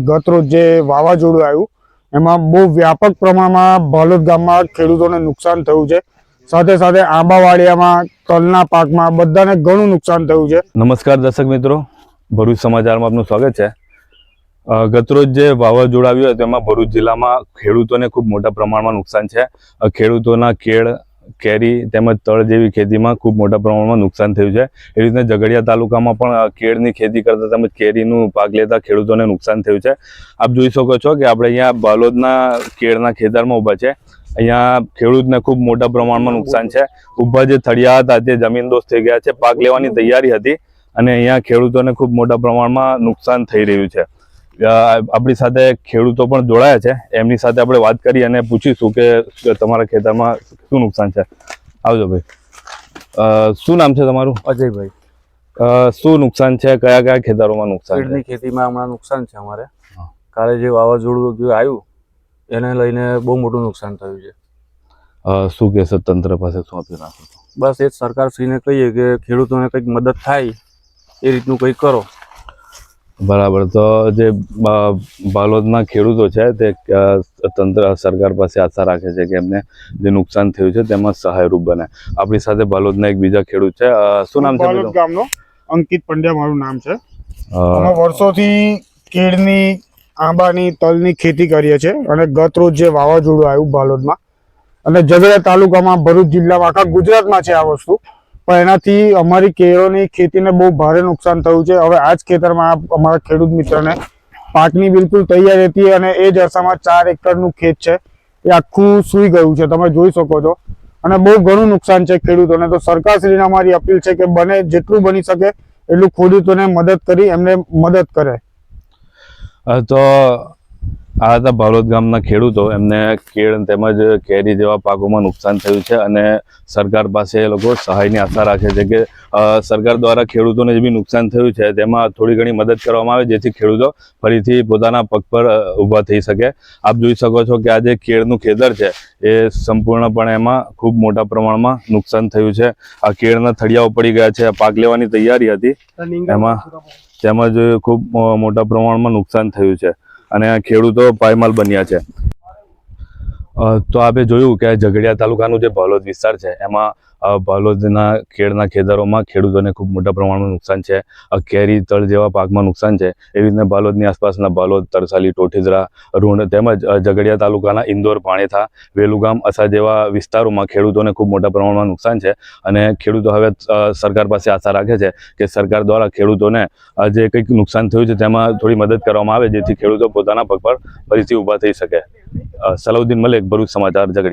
ગત રોજ જે વાવાઝોડું આવ્યું, એમાં બહુ વ્યાપક પ્રમાણમાં ભાલોદ ગામમાં ખેડૂતોને નુકસાન થયું છે. સાથે સાથે આંબાવાડિયામાં, તલના પાકમાં બધાને ઘણું નુકસાન થયું છે. નમસ્કાર દર્શક મિત્રો, ભરૂચ સમાચારમાં આપનું સ્વાગત છે. ગતરોજ જે વાવાઝોડું આવ્યું તેમાં ભરૂચ જિલ્લામાં ખેડૂતોને ખૂબ મોટા પ્રમાણમાં નુકસાન છે. ખેડૂતોના કેળ કેરી તેમજ તળ જેવી ખેતીમાં ખૂબ મોટા પ્રમાણમાં નુકસાન થયું છે. એવી રીતના ઝઘડિયા તાલુકામાં પણ કેળની ખેતી કરતા તેમજ કેરીનું પાક લેતા ખેડૂતોને નુકસાન થયું છે. આપ જોઈ શકો છો કે આપણે અહીંયા બાલોદના કેળના ખેતરમાં ઊભા છે. અહીંયા ખેડૂતને ખૂબ મોટા પ્રમાણમાં નુકસાન છે. ઊભા જે થળિયા હતા તે જમીનદોસ્ત થઈ ગયા છે. પાક લેવાની તૈયારી હતી અને અહીંયા ખેડૂતોને ખૂબ મોટા પ્રમાણમાં નુકસાન થઈ રહ્યું છે. આપણી સાથે ખેડૂતો પણ જોડાયા છે. એમની સાથે આપણે વાત કરી અને પૂછીશું કે તમારા ખેતરમાં શું નુકસાન છે. આવજો ભાઈ. શું નામ છે તમારું? અજયભાઈ. શું નુકસાન છે? કયા કયા ખેતરોમાં નુકસાન છે? ખેતીમાં હમણાં નુકસાન છે અમારે. કાલે જે વાવાઝોડું જે આવ્યું એને લઈને બહુ મોટું નુકસાન થયું છે. શું કહેશે? તંત્ર પાસે શું અપીલ રાખો બસ એ જ સરકારશ્રીને કહીએ કે ખેડૂતોને કંઈક મદદ થાય એ રીતનું કંઈક કરો. બરાબર. તો જે બાલોદના ખેડૂતો છે તે તંત્ર સરકાર પાસે આશા રાખે છે કે એમને જે નુકસાન થયું છે તેમાં સહાયરૂપ બને. આપણી સાથે બાલોદના એક બીજા ખેડૂત છે. શું નામ છે બાલોદ ગામનો અંકિત પંડ્યા મારું નામ છે. અમે વર્ષોથી કેળની આંબાની તલની ખેતી કરીએ છીએ અને ગત રોજ જે વાવાઝોડું આવ્યું બાલોદમાં. અને ઝઘડિયા તાલુકામાં ભરૂચ જિલ્લામાં આખા ગુજરાતમાં છે આ વસ્તુ. પણ એનાથી અમારી કેળોની ખેતીને બહુ ભારે નુકસાન થયું છે. હવે આ જ ખેતરમાં અમારા ખેડૂત મિત્રને પાકની બિલકુલ તૈયાર હતી અને એ જ અરસામાં ચાર એકરનું ખેત છે. એ આખું સૂઈ ગયું છે. તમે જોઈ શકો છો. અને બહુ ઘણું નુકસાન છે ખેડૂતોને. તો સરકારશ્રીને અમારી અપીલ છે કે બને જેટલું બની શકે એટલું ખેડૂતોને મદદ કરી, એમને મદદ કરે. તો આ હતા બાલોદ ગામના ખેડૂતો. એમને કેળ તેમજ કેરી જેવા પાકોમાં નુકસાન થયું છે અને સરકાર પાસે એ લોકો સહાયની આશા રાખે છે કે સરકાર દ્વારા ખેડૂતોને જે બી નુકસાન થયું છે તેમાં થોડી ઘણી મદદ કરવામાં આવે જેથી ખેડૂતો ફરીથી પોતાના પગ પર ઊભા થઈ શકે. આપ જોઈ શકો છો કે આ જે કેળનું ખેતર છે એ સંપૂર્ણપણે એમાં ખૂબ મોટા પ્રમાણમાં નુકસાન થયું છે. આ કેળના થળિયાઓ પડી ગયા છે પાક લેવાની તૈયારી હતી. એમાં તેમજ ખૂબ મોટા પ્રમાણમાં નુકસાન થયું છે. અને ખેડૂતો પાયમાલ બન્યા છે. તો આપણે જોયું કે ઝઘડિયા તાલુકાનું જે ભાલોદ વિસ્તાર છે, એમાં ભાલોદના કેળના ખેતરોમાં ખેડૂતોને ખૂબ મોટા પ્રમાણમાં નુકસાન છે કેરી તળ જેવા પાકમાં નુકસાન છે, એવી રીતના બાલોદની આસપાસના બાલોદ તરસાલી, ટોઠીદરા રૂણ તેમજ ઝઘડિયા તાલુકાના ઇન્દોર, પાણેથા, વેલુગામ, અસા જેવા વિસ્તારોમાં ખેડૂતોને ખૂબ મોટા પ્રમાણમાં નુકસાન છે અને ખેડૂતો હવે સરકાર પાસે આશા રાખે છે કે સરકાર દ્વારા ખેડૂતોને જે કંઈક નુકસાન થયું છે તેમાં થોડી મદદ કરવામાં આવે જેથી ખેડૂતો પોતાના પગ પર ફરીથી ઊભા થઈ શકે. સલાઉદ્દીન મલિક ભરૂચ સમાચાર ઝઘડિયા